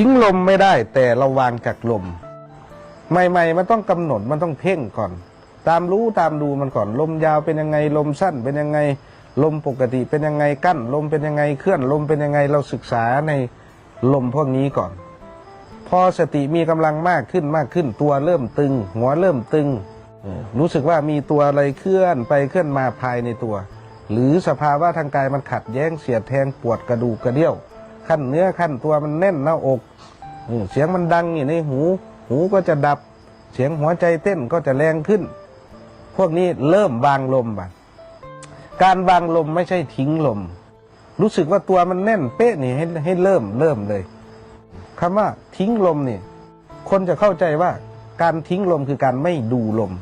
ทิ้งลมไม่ได้แต่ราวางจากลม ใหม่ ๆ มันต้องกำหนดมันต้องเพ่งก่อน ตามรู้ตามดูมันก่อนลมยาวเป็นยังไงลมสั้นเป็นยังไงลมปกติเป็นยังไงกั้น ลมเป็นยังไงเคลื่อนลมเป็นยังไงเราศึกษาในลมพวกนี้ก่อน พอสติมีกำลังมากขึ้นมากขึ้นตัวเริ่มตึง หัวเริ่มตึง รู้สึกว่ามีตัวอะไรเคลื่อนไปเคลื่อนมาภายในตัว หรือสภาวะทางกายมันขัดแย้งเสียดแทงปวดกระดูกกระเดี่ยว ขั้นเนื้อขั้นตัวมันแน่นหน้าอกเสียงมันดังอยู่ในหู หูก็จะดับ เสียงหัวใจเต้นก็จะแรงขึ้น พวกนี้เริ่มวางลมบ้างการวางลมไม่ใช่ทิ้งลม รู้สึกว่าตัวมันแน่นเป๊ะนี่ให้ให้เริ่มเริ่มเลยคำว่าทิ้งลมนี่คนจะเข้าใจว่าการทิ้งลมคือการไม่ดูลม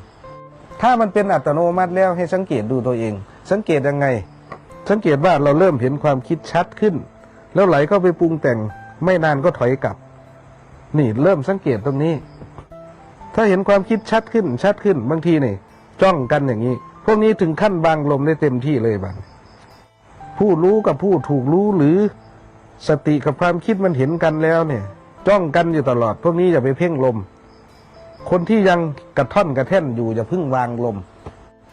ถ้ามันเป็นอัตโนมัติแล้วให้สังเกตดูตัวเอง สังเกตยังไง สังเกตว่าเราเริ่มเห็นความคิดชัดขึ้น แล้วไหลเข้าไปปรุงแต่งไม่นานก็ถอยกลับ นี่เริ่มสังเกตตรงนี้ ถ้าเห็นความคิดชัดขึ้นชัดขึ้นบางทีนี่จ้องกันอย่างนี้ พวกนี้ถึงขั้นบางลมได้เต็มที่เลยบางผู้รู้กับผู้ถูกรู้หรือสติกับความคิดมันเห็นกันแล้วเนี่ย จ้องกันอยู่ตลอด พวกนี้อย่าไปเพ่งลม คนที่ยังกระท่อนกระแท่นอยู่อย่าพิ่งวางลม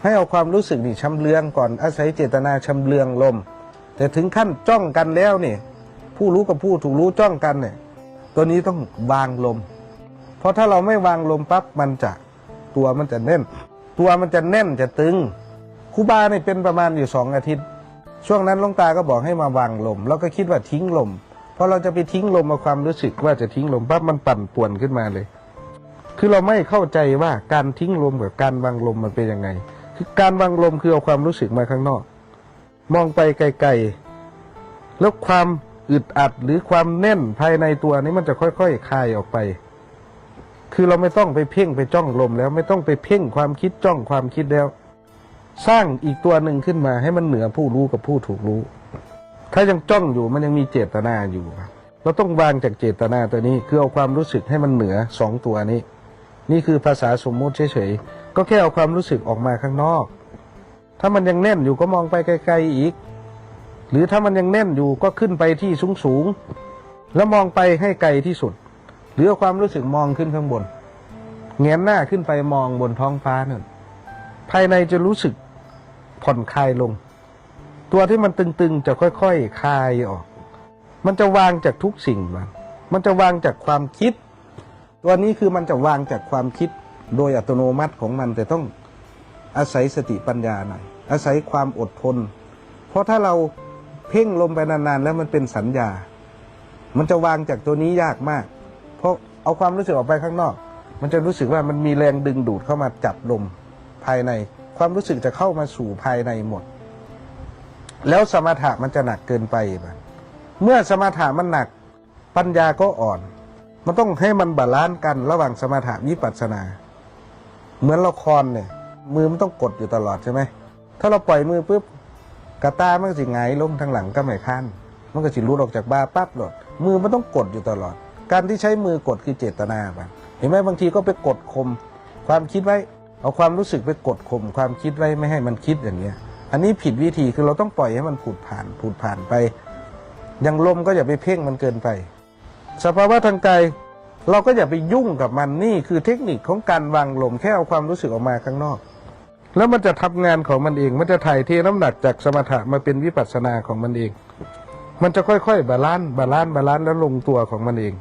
ให้เอาความรู้สึกนี่ชำเลืองก่อนอาศัยเจตนาชำเลืองลม แต่ถึงขั้นจ้องกันแล้วเนี่ย ผู้รู้กับผู้ถูกรู้จ้องกันเนี่ย ตัวนี้ต้องวางลม เพราะถ้าเราไม่วางลมปั๊บมันจะตัวมันจะแน่น ตัวมันจะแน่นจะตึงครูบาเนี่ยเป็นประมาณอยู่สองอาทิตย์ ช่วงนั้นลงตาก็บอกให้มาวางลม แล้วก็คิดว่าทิ้งลมพอเราจะไปทิ้งลมมาความรู้สึกว่าจะทิ้งลมปั๊บมันปั่นป่วนขึ้นมาเลย คือเราไม่เข้าใจว่าการทิ้งลมกับการวางลมมันเป็นยังไง คือการวางลมคือเอาความรู้สึกมาข้างนอก มองไปไกลๆแล้วความ อึดอัดหรือความแน่นภายในตัวนี้มันจะค่อยๆคลายออกไป คือเราไม่ต้องไปเพ่งไปจ้องลมแล้วไม่ต้องไปเพ่งความคิดจ้องความคิดแล้ว สร้างอีกตัวหนึ่งขึ้นมาให้มันเหนือผู้รู้กับผู้ถูกรู้ ถ้ายังจ้องอยู่มันยังมีเจตนาอยู่เราต้องวางจากเจตนาตัวนี้คือเอาความรู้สึกให้มันเหนือสองตัวนี้ นี่คือภาษาสมมุติเฉยๆก็แค่เอาความรู้สึกออกมาข้างนอก ถ้ามันยังแน่นอยู่ก็มองไปไกลๆอีก หรือถ้ามันยังแน่นอยู่ก็ขึ้นไปที่สูงๆแล้วมองไปให้ไกลที่สุด หรือความรู้สึกมองขึ้นข้างบนเงยหน้าขึ้นไปมองบนท้องฟ้านั่นภายในจะรู้สึกผ่อนคลายลง ตัวที่มันตึงๆ จะค่อยๆคคลายออก มันจะวางจากทุกสิ่งมันมันจะวางจากความคิด ตัวนี้คือมันจะวางจากความคิดโดยอัตโนมัติของมันแต่ต้องอาศัยสติปัญญาหน่อยอาศัยความอดทน เพราะถ้าเรา เพ่งลมไปนานๆ แล้วมันเป็นสัญญา มันจะวางจากตัวนี้ยากมาก เพราะเอาความรู้สึกออกไปข้างนอก มันจะรู้สึกว่ามันมีแรงดึงดูดเข้ามาจับลมภายใน ความรู้สึกจะเข้ามาสู่ภายในหมด แล้วสมถะมันจะหนักเกินไปมันเมื่อสมถะมันหนัก ปัญญาก็อ่อน มันต้องให้มันบาลานซ์กันระหว่างสมถะวิปัสสนา เหมือนละครเนี่ย มือมันต้องกดอยู่ตลอดใช่ไหมถ้าเราปล่อยมือปุ๊บ กระตามันก็สิงายลงทางหลังก็ไม่คันมันก็สิรุดออกจากบาปั๊บหลดมือมันต้องกดอยู่ตลอด การที่ใช้มือกดคือเจตนาบันเห็นไหมบางทีก็ไปกดข่มความคิดไว้ เอาความรู้สึกไปกดข่มความคิดไว้ไม่ให้มันคิดอย่างเงี้ย อันนี้ผิดวิธีคือเราต้องปล่อยให้มันผุดผ่านผุดผ่านไป อย่างลมก็อย่าไปเพ่งมันเกินไป สภาวะทางกายเราก็อย่าไปยุ่งกับมันนี่คือเทคนิคของการวางลมแค่เอาความรู้สึกออกมาข้างนอก แล้วมันจะทำงานของมันเอง มันจะถ่ายเทน้ำหนักจากสมถะมาเป็นวิปัสสนาของมันเอง มันจะค่อยๆ บาลานซ์บาลานซ์บาลานซ์แล้วลงตัวของมันเอง